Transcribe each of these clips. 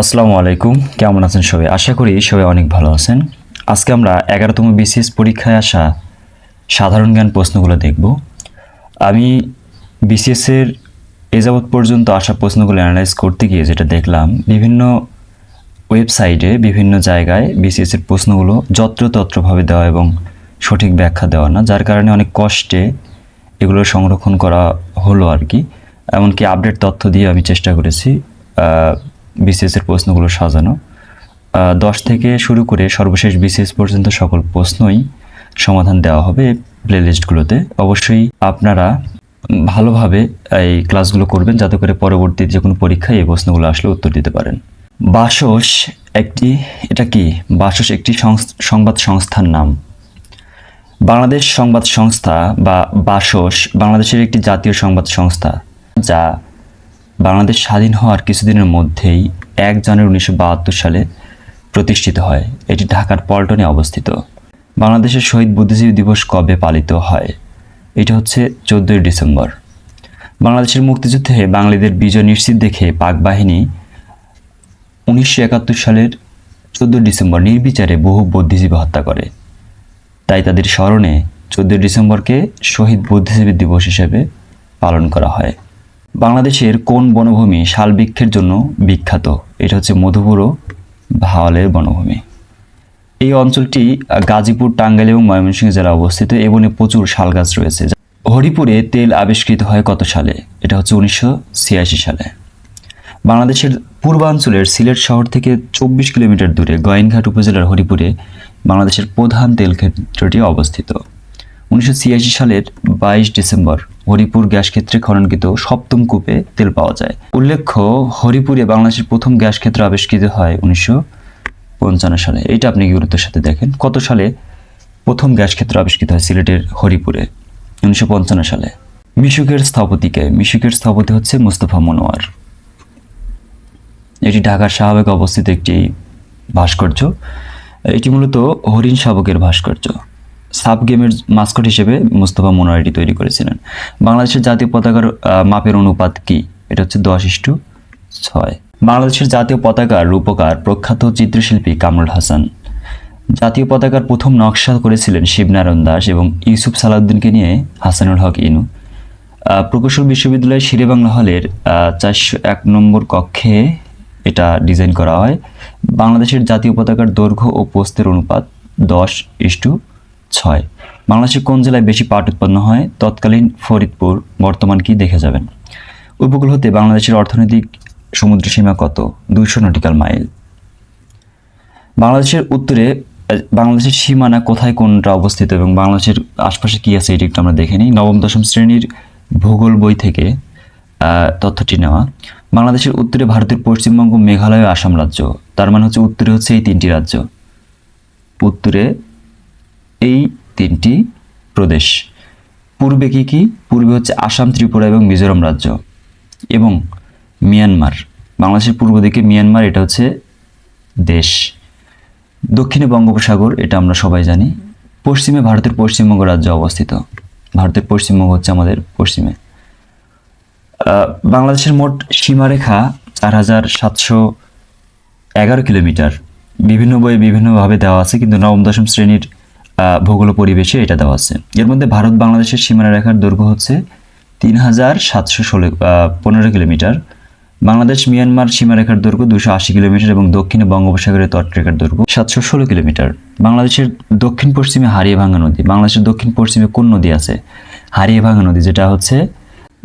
আসসালামু আলাইকুম। কেমন আছেন সবাই? আশা করি সবাই অনেক ভালো আছেন। আজকে আমরা এগারোতম বিসিএস পরীক্ষায় আসা সাধারণ জ্ঞান প্রশ্নগুলো দেখব। আমি বিসিএসের এ যাবৎ পর্যন্ত আসা প্রশ্নগুলো অ্যানালাইজ করতে গিয়ে যেটা দেখলাম, বিভিন্ন ওয়েবসাইটে বিভিন্ন জায়গায় বিসিএসের প্রশ্নগুলো যত্রতত্রভাবে দেওয়া এবং সঠিক ব্যাখ্যা দেওয়া না, যার কারণে অনেক কষ্টে এগুলো সংরক্ষণ করা হলো আর কি। এমনকি আপডেট তথ্য দিয়ে আমি চেষ্টা করেছি বিসিএসের প্রশ্নগুলো সাজানো। দশ থেকে শুরু করে সর্বশেষ বিসিএস পর্যন্ত সকল প্রশ্নই সমাধান দেওয়া হবে প্লে লিস্টগুলোতে অবশ্যই আপনারা ভালোভাবে এই ক্লাসগুলো করবেন যাতে করে পরবর্তী যে কোনো পরীক্ষায় এই প্রশ্নগুলো আসলে উত্তর দিতে পারেন। বাসস একটি, এটা কি? বাসস একটি সংবাদ সংস্থার নাম। বাংলাদেশ সংবাদ সংস্থা বা বাসস বাংলাদেশের একটি জাতীয় সংবাদ সংস্থা, যা বাংলাদেশ স্বাধীন হওয়ার কিছুদিনের মধ্যেই এক জানুয়ারি উনিশশো বাহাত্তর সালে প্রতিষ্ঠিত হয়। এটি ঢাকার পল্টনে অবস্থিত। বাংলাদেশের শহীদ বুদ্ধিজীবী দিবস কবে পালিত হয়? এটা হচ্ছে চোদ্দোই ডিসেম্বর। বাংলাদেশের মুক্তিযুদ্ধে বাঙালিদের বিজয় নিশ্চিত দেখে পাক বাহিনী উনিশশো একাত্তর সালের চোদ্দ ডিসেম্বর নির্বিচারে বহু বুদ্ধিজীবী হত্যা করে। তাই তাদের স্মরণে চোদ্দই ডিসেম্বরকে শহীদ বুদ্ধিজীবী দিবস হিসেবে পালন করা হয়। বাংলাদেশের কোন বনভূমি শালবৃক্ষের জন্য বিখ্যাত? এটা হচ্ছে মধুপুর ভাওয়ালের বনভূমি। এই অঞ্চলটি গাজীপুর, টাঙ্গাইল এবং ময়মনসিংহ জেলায় অবস্থিত। এবং প্রচুর শাল গাছ রয়েছে। হরিপুরে তেল আবিষ্কৃত হয় কত সালে? এটা হচ্ছে উনিশশো ছিয়াশি সালে। বাংলাদেশের পূর্বাঞ্চলের সিলেট শহর থেকে চব্বিশ কিলোমিটার দূরে গোয়েনঘাট উপজেলার হরিপুরে বাংলাদেশের প্রধান তেল ক্ষেত্রটি অবস্থিত। উনিশশো ছিয়াশি সালের বাইশ ডিসেম্বর হরিপুর গ্যাস ক্ষেত্রে খননকৃত সপ্তম কূপে তেল পাওয়া যায়। উল্লেখ্য, হরিপুরে বাংলাদেশের প্রথম গ্যাস ক্ষেত্র আবিষ্কৃত হয় উনিশশো পঞ্চান্ন সালে। এটা আপনি গুরুত্বের সাথে দেখেন। কত সালে প্রথম গ্যাস ক্ষেত্র আবিষ্কৃত হয় সিলেটের হরিপুরে? উনিশশো পঞ্চান্ন সালে। মিশুকের স্থপতিকে। মিশুকের স্থপতি হচ্ছে মুস্তফা মনোয়ার। এটি ঢাকার শাহবাগে অবস্থিত একটি ভাস্কর্য। এটি মূলত হরিণ শাবকের ভাস্কর্য। সাব গেমের মাস্কট হিসেবে মুস্তফা মনোয়ার এটি তৈরি করেছিলেন। বাংলাদেশের জাতীয় পতাকার মাপের অনুপাত কি? এটা হচ্ছে দশ ইস্টু ছয়। বাংলাদেশের জাতীয় পতাকার রূপকার প্রখ্যাত চিত্রশিল্পী কামরুল হাসান। জাতীয় পতাকার প্রথম নকশা করেছিলেন শিবনারায়ণ দাস এবং ইউসুফ সালাউদ্দিনকে নিয়ে হাসানুল হক ইনু। প্রকৌশল বিশ্ববিদ্যালয়ের শেরেবাংলা হলের চারশো এক নম্বর কক্ষে এটা ডিজাইন করা হয়। বাংলাদেশের জাতীয় পতাকার দৈর্ঘ্য ও পোস্তের অনুপাত দশ ইস্টু ছয়। বাংলাদেশের কোন জেলায় বেশি পাট উৎপন্ন হয়? তৎকালীন ফরিদপুর, বর্তমান কি দেখে যাবেন? উপকূল হতে বাংলাদেশের অর্থনৈতিক সমুদ্র সীমা কত? দুইশো নটিক্যাল মাইল। বাংলাদেশের উত্তরে বাংলাদেশের সীমানা কোথায়, কোনটা অবস্থিত এবং বাংলাদেশের আশপাশে কি আছে এটি একটু আমরা দেখে নিই। নবম, দশম শ্রেণির ভূগোল বই থেকে তথ্যটি নেওয়া। বাংলাদেশের উত্তরে ভারতের পশ্চিমবঙ্গ, মেঘালয়, আসাম রাজ্য। তার মানে হচ্ছে উত্তরে হচ্ছে এই তিনটি রাজ্য। উত্তরে এই তিনটি প্রদেশ। পূর্বে কি কি? পূর্বে হচ্ছে আসাম, ত্রিপুরা এবং মিজোরাম রাজ্য এবং মিয়ানমার। বাংলাদেশের পূর্ব দিকে মিয়ানমার, এটা হচ্ছে দেশ। দক্ষিণে বঙ্গোপসাগর, এটা আমরা সবাই জানি। পশ্চিমে ভারতের পশ্চিমবঙ্গ রাজ্য অবস্থিত। ভারতের পশ্চিমবঙ্গ হচ্ছে আমাদের পশ্চিমে। বাংলাদেশের মোট সীমারেখা চার হাজার সাতশো এগারো কিলোমিটার। বিভিন্ন বইয়ে বিভিন্নভাবে দেওয়া আছে, কিন্তু নবম, দশম শ্রেণির ভূগোল পরিবেশে এটা দেওয়া আছে। এর মধ্যে ভারত বাংলাদেশের সীমানা রেখার দৈর্ঘ্য হচ্ছে তিন হাজার সাতশো ষোলো পনেরো কিলোমিটার। বাংলাদেশ মিয়ানমার সীমারেখার দৈর্ঘ্য দুশো আশি কিলোমিটার এবং দক্ষিণে বঙ্গোপসাগরের তটরেখার দৈর্ঘ্য সাতশো ষোলো কিলোমিটার। বাংলাদেশের দক্ষিণ পশ্চিমে হারিয়েভাঙ্গা নদী, বাংলাদেশের দক্ষিণ পশ্চিমে কোন নদী আছে? হারিয়েভাঙ্গা নদী, যেটা হচ্ছে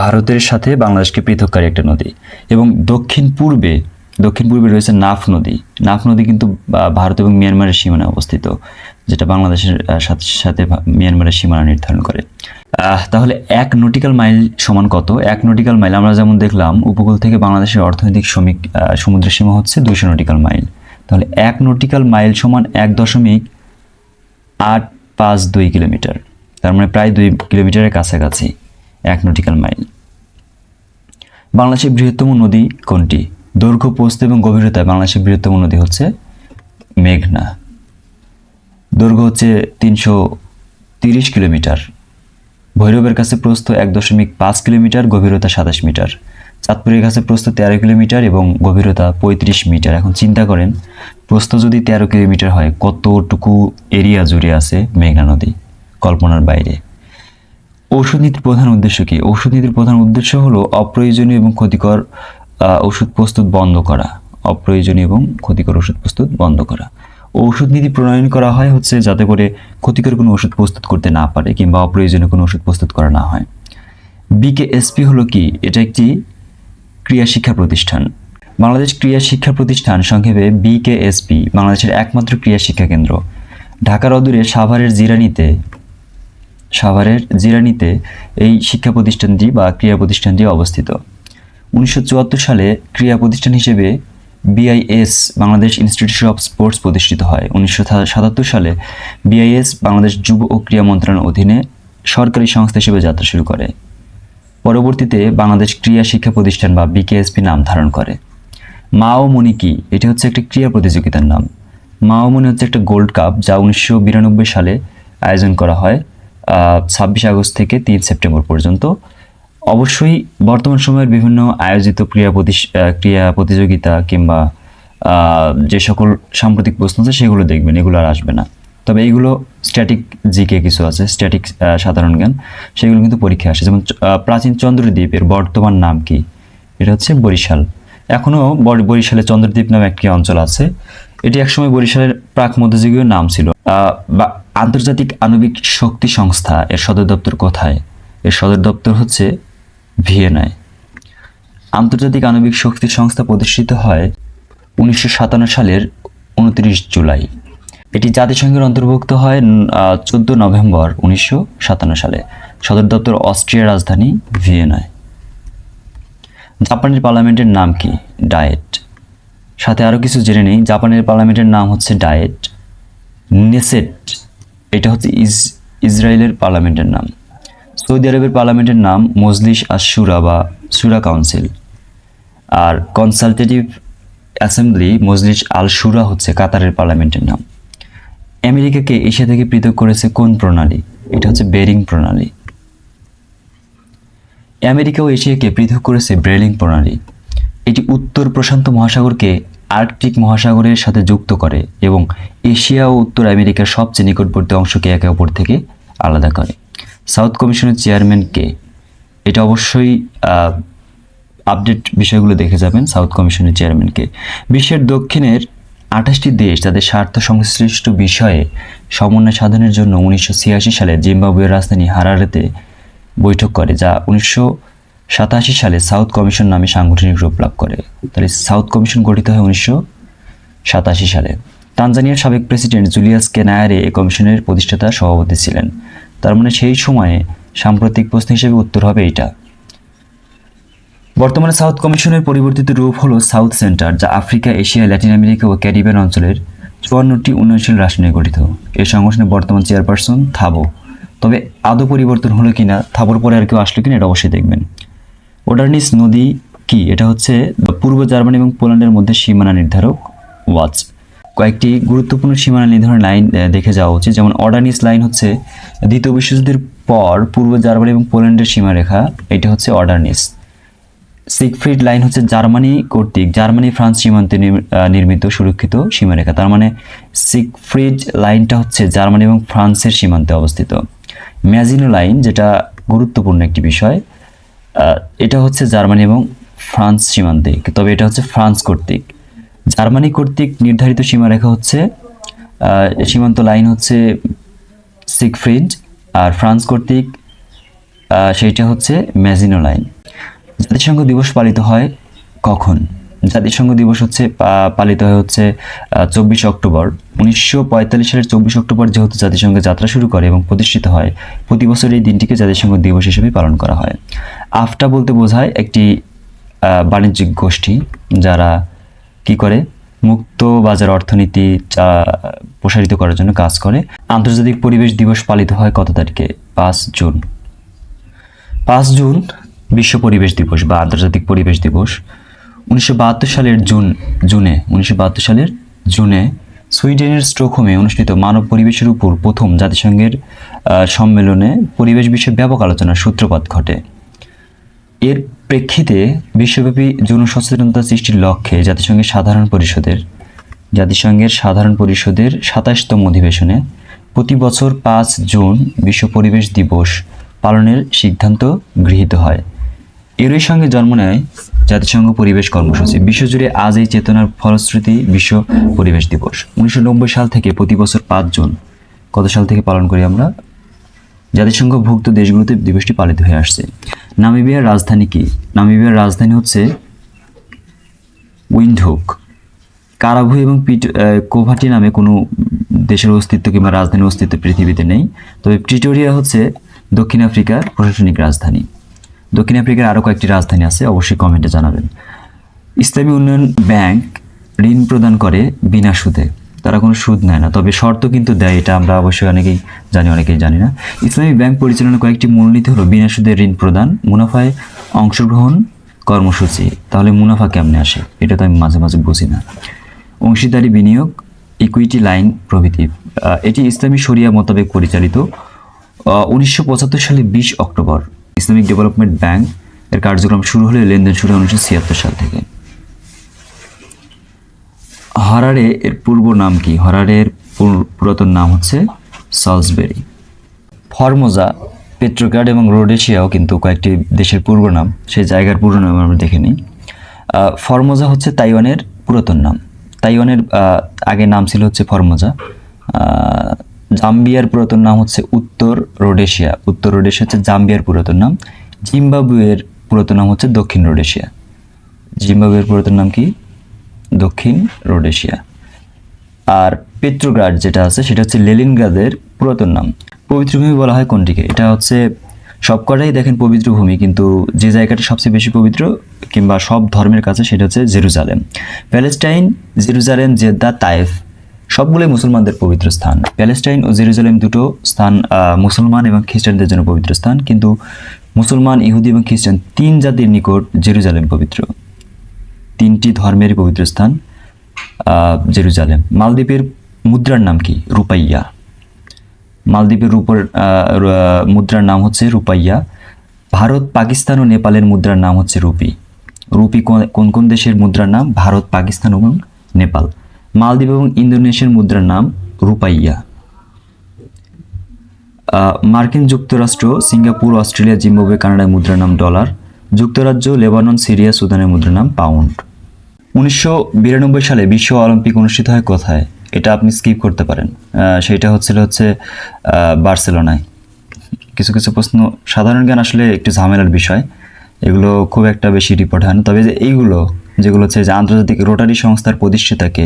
ভারতের সাথে বাংলাদেশকে পৃথককারী একটা নদী এবং দক্ষিণ পূর্বে দক্ষিণ পূর্বে রয়েছে নাফ নদী। নাফ নদী কিন্তু ভারত এবং মিয়ানমারের সীমানায় অবস্থিত। যেটা বাংলাদেশের সাথে সাথে মিয়ানমারের সীমানা নির্ধারণ করে। তাহলে এক নটিক্যাল মাইল সমান কত? এক নটিক্যাল মাইল আমরা যেমন দেখলাম, উপকূল থেকে বাংলাদেশের অর্থনৈতিক শ্রমিক সমুদ্র সীমা হচ্ছে দুইশো নটিক্যাল মাইল তাহলে এক নটিক্যাল মাইল সমান এক দশমিক আট পাঁচ দুই কিলোমিটার। তার মানে প্রায় দুই কিলোমিটারের কাছাকাছি এক নটিক্যাল মাইল বাংলাদেশের বৃহত্তম নদী কোনটি? দৈর্ঘ্য, পোস্ত এবং গভীরতায় বাংলাদেশের বৃহত্তম নদী হচ্ছে মেঘনা। দৈর্ঘ্য হচ্ছে তিনশো তিরিশ কিলোমিটার। ভৈরবের কাছে প্রস্থ এক দশমিক পাঁচ কিলোমিটার, গভীরতা সাতাশ মিটার। চাঁদপুরের কাছে প্রস্থ তেরো কিলোমিটার এবং গভীরতা পঁয়ত্রিশ মিটার। এখন চিন্তা করেন, প্রস্থ যদি তেরো কিলোমিটার হয়, কতটুকু এরিয়া জুড়ে আছে মেঘনা নদী? কল্পনার বাইরে। ঔষধ নীতির প্রধান উদ্দেশ্য কি? ঔষধ নীতির প্রধান উদ্দেশ্য হলো অপ্রয়োজনীয় এবং ক্ষতিকর ওষুধ প্রস্তুত বন্ধ করা। অপ্রয়োজনীয় এবং ক্ষতিকর ওষুধ প্রস্তুত বন্ধ করা। ঔষধ নীতি প্রণয়ন করা হয় হচ্ছে যাতে করে ক্ষতিকর কোনো ওষুধ প্রস্তুত করতে না পারে কিংবা অপ্রয়োজনীয় কোনো ওষুধ প্রস্তুত করা না হয়। বিকেএসপি হলো কি? এটা একটি ক্রিয়া শিক্ষা প্রতিষ্ঠান। বাংলাদেশ ক্রিয়া শিক্ষা প্রতিষ্ঠান সংক্ষেপে বিকেএসপি বাংলাদেশের একমাত্র ক্রিয়া শিক্ষা কেন্দ্র। ঢাকার অদূরে সাভারের জিরানিতে সাভারের জিরানিতে এই শিক্ষা প্রতিষ্ঠানটি বা ক্রিয়া প্রতিষ্ঠানটি অবস্থিত। উনিশশো চুয়াত্তর সালে ক্রিয়া প্রতিষ্ঠান হিসেবে BIS Bangladesh institute of sports প্রতিষ্ঠিত হয়। উনিশশো সাতাত্তর সালে বিআইএস বাংলাদেশ যুব ও ক্রীড়া মন্ত্রণালয়ের অধীনে সরকারি সংস্থা হিসেবে যাত্রা শুরু করে। পরবর্তীতে বাংলাদেশ ক্রিয়া শিক্ষা প্রতিষ্ঠান বা বিকেএসপি নাম ধারণ করে। মা ও মণি কি? এটি হচ্ছে একটি ক্রীড়া প্রতিযোগিতার নাম। মা ও মণি হচ্ছে একটা গোল্ড কাপ যা উনিশশো বিরানব্বই সালে আয়োজন করা হয় ছাব্বিশ আগস্ট থেকে তিন সেপ্টেম্বর পর্যন্ত। অবশ্যই বর্তমান সময়ের বিভিন্ন আয়োজিত ক্রীড়া প্রতিস- আহ, ক্রীড়া প্রতিযোগিতা কিংবা যে সকল সাম্প্রতিক প্রশ্ন আছে সেগুলো দেখবেন এগুলো আর আসবে না। তবে এইগুলো স্ট্যাটিক জিকে কিছু আছে স্ট্যাটিক সাধারণ জ্ঞান সেগুলো কিন্তু পরীক্ষা আসে। যেমন প্রাচীন চন্দ্রদ্বীপের বর্তমান নাম কি? এটা হচ্ছে বরিশাল। এখনও বরিশালে চন্দ্রদ্বীপ নামে একটি অঞ্চল আছে। এটি একসময় বরিশালের প্রাক মধ্যযুগীয় নাম ছিল। বা আন্তর্জাতিক আণবিক শক্তি সংস্থা এর সদর দপ্তর কোথায়? এর সদর দপ্তর হচ্ছে ভিয়েনায় আন্তর্জাতিক আণবিক শক্তি সংস্থা প্রতিষ্ঠিত হয় উনিশশো সাতান্ন সালের উনত্রিশ জুলাই। এটি জাতিসংঘের অন্তর্ভুক্ত হয় চোদ্দ নভেম্বর উনিশশো সাতান্ন সালে। সদর দপ্তর অস্ট্রিয়ার রাজধানী ভিয়েনায় জাপানের পার্লামেন্টের নাম কি? ডায়েট। সাথে আরও কিছু জেনে নেই, জাপানের পার্লামেন্টের নাম হচ্ছে ডায়েট। নেসেট, এটা হচ্ছে ইস ইসরায়েলের পার্লামেন্টের নাম। সৌদি আরবের পার্লামেন্টের নাম মজলিস আর সুরা বা সুরা কাউন্সিল। আর কনসালটেটিভ অ্যাসেম্বলি মজলিস আল সুরা হচ্ছে কাতারের পার্লামেন্টের নাম। আমেরিকাকে এশিয়া থেকে পৃথক করেছে কোন প্রণালী? এটা হচ্ছে বেরিং প্রণালী। আমেরিকা ও এশিয়াকে পৃথক করেছে ব্রেলিং প্রণালী। এটি উত্তর প্রশান্ত মহাসাগরকে আর্কটিক মহাসাগরের সাথে যুক্ত করে এবং এশিয়া ও উত্তর আমেরিকার সবচেয়ে নিকটবর্তী অংশকে একে অপর থেকে আলাদা করে। সাউথ কমিশনের চেয়ারম্যান কে? এটা অবশ্যই আপডেট বিষয়গুলো দেখে যাবেন সাউথ কমিশনের চেয়ারম্যানকে বিশ্বের দক্ষিণের আঠাশটি দেশ তাদের স্বার্থ সংশ্লিষ্ট বিষয়ে সমন্বয় সাধনের জন্য উনিশশো ছিয়াশি সালে জিম্বাবুয়ের রাজধানী হারারেতে বৈঠক করে, যা উনিশশো সাতাশি সালে সাউথ কমিশন নামে সাংগঠনিক রূপ লাভ করে। তাহলে সাউথ কমিশন গঠিত হয় উনিশশো সাতাশি সালে। তানজানিয়ার সাবেক প্রেসিডেন্ট জুলিয়াস কেনায়ারে এই কমিশনের প্রতিষ্ঠাতা সভাপতি ছিলেন। তার মানে সেই সময়ে সাম্প্রতিক প্রশ্ন হিসেবে উত্তর হবে এটা বর্তমানে সাউথ কমিশনের পরিবর্তিত রূপ হলো সাউথ সেন্টার, যা আফ্রিকা, এশিয়া, ল্যাটিন আমেরিকা ও ক্যারিবিয়ান অঞ্চলের চুয়ান্নটি উন্নয়নশীল রাষ্ট্র নিয়ে গঠিত। এই সংগঠনের বর্তমান চেয়ারপারসন থাবো। তবে আদৌ পরিবর্তন হলো কিনা, থাবোর পরে আর কেউ আসলো কিনা এটা অবশ্যই দেখবেন। ওডার্নিস নদী কি? এটা হচ্ছে পূর্ব জার্মানি এবং পোল্যান্ডের মধ্যে সীমানা নির্ধারক ওয়াচ। কয়েকটি গুরুত্বপূর্ণ সীমানা নির্ধারণ লাইন দেখে যাওয়া উচিত। যেমন অর্ডানিস লাইন হচ্ছে দ্বিতীয় বিশ্বযুদ্ধের পর পূর্ব জার্মানি এবং পোল্যান্ডের সীমারেখা, এটা হচ্ছে অর্ডানিস। সিগফ্রিড লাইন হচ্ছে জার্মানি কর্তৃক, জার্মানি ফ্রান্স সীমান্তে নির্মিত সুরক্ষিত সীমারেখা। তার মানে সিগফ্রিড লাইনটা হচ্ছে জার্মানি এবং ফ্রান্সের সীমান্তে অবস্থিত। ম্যাজিনো লাইন, যেটা গুরুত্বপূর্ণ একটি বিষয় এটা হচ্ছে জার্মানি এবং ফ্রান্স সীমান্তে, তবে এটা হচ্ছে ফ্রান্স কর্তৃক। জার্মানি কর্তৃক নির্ধারিত সীমারেখা হচ্ছে সীমান্ত লাইন হচ্ছে সিগফ্রিড আর ফ্রান্স কর্তৃক সেইটা হচ্ছে ম্যাজিনো লাইন। জাতিসংঘ দিবস পালিত হয় কখন? জাতিসংঘ দিবস হচ্ছে পালিত হয় হচ্ছে চব্বিশে অক্টোবর। উনিশশো পঁয়তাল্লিশ সালের চব্বিশ অক্টোবর যেহেতু জাতিসংঘ যাত্রা শুরু করে এবং প্রতিষ্ঠিত হয়, প্রতি বছর এই দিনটিকে জাতিসংঘ দিবস হিসেবে পালন করা হয়। আফটা বলতে বোঝায় একটি বাণিজ্যিক গোষ্ঠী যারা কি করে? মুক্ত বাজার অর্থনীতি চা, প্রসারিত করার জন্য কাজ করে। আন্তর্জাতিক পরিবেশ দিবস পালিত হয় কত তারিখে? পাঁচ জুন। পাঁচ জুন বিশ্ব পরিবেশ দিবস বা আন্তর্জাতিক পরিবেশ দিবস। উনিশশো বাহাত্তর সালের জুন, জুনে, উনিশশো বাহাত্তর সালের জুনে সুইডেনের স্টকহোমে অনুষ্ঠিত মানব পরিবেশের উপর প্রথম জাতিসংঘের সম্মেলনে পরিবেশ বিষয়ে ব্যাপক আলোচনার সূত্রপাত ঘটে। এর প্রেক্ষিতে বিশ্বব্যাপী যৌন সচেতনতা সৃষ্টির লক্ষ্যে জাতিসংঘের সাধারণ পরিষদের, জাতিসংঘের সাধারণ পরিষদের সাতাশতম অধিবেশনে প্রতি বছর পাঁচ জুন বিশ্ব পরিবেশ দিবস পালনের সিদ্ধান্ত গৃহীত হয়। এরই সঙ্গে জন্ম নেয় জাতিসংঘ পরিবেশ কর্মসূচি। বিশ্বজুড়ে আজ এই চেতনার ফলশ্রুতি বিশ্ব পরিবেশ দিবস। উনিশশো নব্বই সাল থেকে প্রতি বছর পাঁচ জুন। কত সাল থেকে পালন করি আমরা? জাতিসংঘভুক্ত দেশগুলোতে দিবসটি পালিত হয়ে আসছে। নামিবিয়ার রাজধানী কি? নামিবিয়ার রাজধানী হচ্ছে উইন্ডহুক। কারাভু এবং পিট কোভাটি নামে কোনো দেশের অস্তিত্ব কিংবা রাজধানীর অস্তিত্ব পৃথিবীতে নেই। তবে প্রিটোরিয়া হচ্ছে দক্ষিণ আফ্রিকার প্রশাসনিক রাজধানী। দক্ষিণ আফ্রিকার আরও কয়েকটি রাজধানী আছে, অবশ্যই কমেন্টে জানাবেন। ইসলামী উন্নয়ন ব্যাংক ঋণ প্রদান করে বিনা সুদে। তারা কোনো সুদ নেয় না। তবে শর্ত কিন্তু দেয়, এটা আমরা অবশ্যই অনেকেই জানি অনেকেই জানি না। ইসলামী ব্যাংক পরিচালনার কয়েকটি মূলনীতি হলো বিনা সুদে ঋণ প্রদান, মুনাফায় অংশগ্রহণ, কর্মসূচি। তাহলে মুনাফা কেমনে আসে? এটা তো আমি মাঝে মাঝে বুঝি না। অংশীদারি বিনিয়োগ ইকুইটি লাইন প্রভৃতি। এটি ইসলামী শরিয়া মোতাবেক পরিচালিত। উনিশশো পঁচাত্তর সালে বিশ অক্টোবর, ইসলামিক ডেভেলপমেন্ট ব্যাংক এর কার্যক্রম শুরু হলে লেনদেন শুরু হয় উনিশশো ছিয়াত্তর সাল থেকে। হারারে এর পূর্ব নাম কি? হারারের পুর- পুরাতন নাম হচ্ছে সলসবেরি। ফরমোজা, পেট্রোগ্রাড এবং রোডেশিয়াও কিন্তু কয়েকটি দেশের পূর্ব নাম। সেই জায়গার পুরো নাম আমরা দেখে নিই। ফরমোজা হচ্ছে তাইওয়ানের পুরাতন নাম। তাইওয়ানের আগে নাম ছিল হচ্ছে ফর্মোজা। জাম্বিয়ার পুরাতন নাম হচ্ছে উত্তর রোডেশিয়া। উত্তর রোডেশিয়া হচ্ছে জাম্বিয়ার পুরাতন নাম। জিম্বাবুয়ের পুরাতন নাম হচ্ছে দক্ষিণ রোডেশিয়া। জিম্বাবুয়ের পুরাতন নাম কি? দক্ষিণ রোডেশিয়া। আর পেট্রোগ্রাড যেটা আছে, সেটা হচ্ছে লেলিনগ্রাদের পুরাতন নাম। পবিত্র ভূমি বলা হয় কোনটিকে? এটা হচ্ছে সবকটাই দেখেন পবিত্র ভূমি, কিন্তু যে জায়গাটা সবচেয়ে বেশি পবিত্র কিংবা সব ধর্মের কাছে, সেটা হচ্ছে Jerusalem. Palestine, Jerusalem, Jeddah, Taif, সবগুলোই মুসলমানদের পবিত্র স্থান। প্যালেস্টাইন ও জেরুজালেম দুটো স্থান মুসলমান এবং খ্রিস্টানদের জন্য পবিত্র স্থান, কিন্তু মুসলমান, ইহুদি এবং খ্রিস্টান তিন জাতির নিকট জেরুজালেম পবিত্র। তিনটি ধর্মের পবিত্র স্থান জেরুজালেম। মালদ্বীপের মুদ্রার নাম কি? রূপাইয়া। মালদ্বীপের রূপর মুদ্রার নাম হচ্ছে রূপাইয়া। ভারত, পাকিস্তান ও নেপালের মুদ্রার নাম হচ্ছে রুপি। রুপি কোন কোন দেশের মুদ্রার নাম? ভারত, পাকিস্তান এবং নেপাল। মালদ্বীপ এবং ইন্দোনেশিয়ার মুদ্রার নাম রূপাইয়া। মার্কিন যুক্তরাষ্ট্র, সিঙ্গাপুর, অস্ট্রেলিয়া, জিম্বাবুয়ে, কানাডার মুদ্রার নাম ডলার। যুক্তরাজ্য, লেবানন, সিরিয়া, সুদানের মুদ্রার নাম পাউন্ড। উনিশশো বিরানব্বই সালে বিশ্ব অলিম্পিক অনুষ্ঠিত হয় কোথায়? এটা আপনি স্কিপ করতে পারেন। সেটা হচ্ছিল হচ্ছে বার্সেলোনায়। কিছু কিছু প্রশ্ন, সাধারণ জ্ঞান আসলে একটু ঝামেলার বিষয়। এগুলো খুব একটা বেশি রিপোর্ট হয় না। তবে যে এইগুলো, যেগুলো হচ্ছে যে আন্তর্জাতিক রোটারি সংস্থার প্রতিষ্ঠাতাকে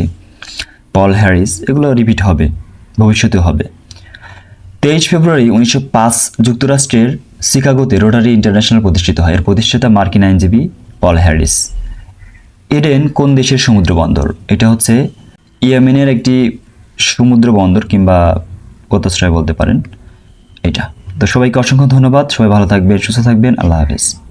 পল হ্যারিস, এগুলো রিপিট হবে ভবিষ্যতে হবে। তেইশ ফেব্রুয়ারি উনিশশো পাঁচ যুক্তরাষ্ট্রের শিকাগোতে রোটারি ইন্টারন্যাশনাল প্রতিষ্ঠিত হয়। এর প্রতিষ্ঠাতা মার্কিন আইনজীবী পল হ্যারিস। এডেন কোন দেশের সমুদ্র বন্দর? এটা হচ্ছে ইয়েমেনের একটি সমুদ্র বন্দর কিংবা পোতাশ্রয় বলতে পারেন। এটা। তো সবাইকে অসংখ্য ধন্যবাদ। সবাই ভালো থাকবেন, সুস্থ থাকবেন। আল্লাহ হাফেজ।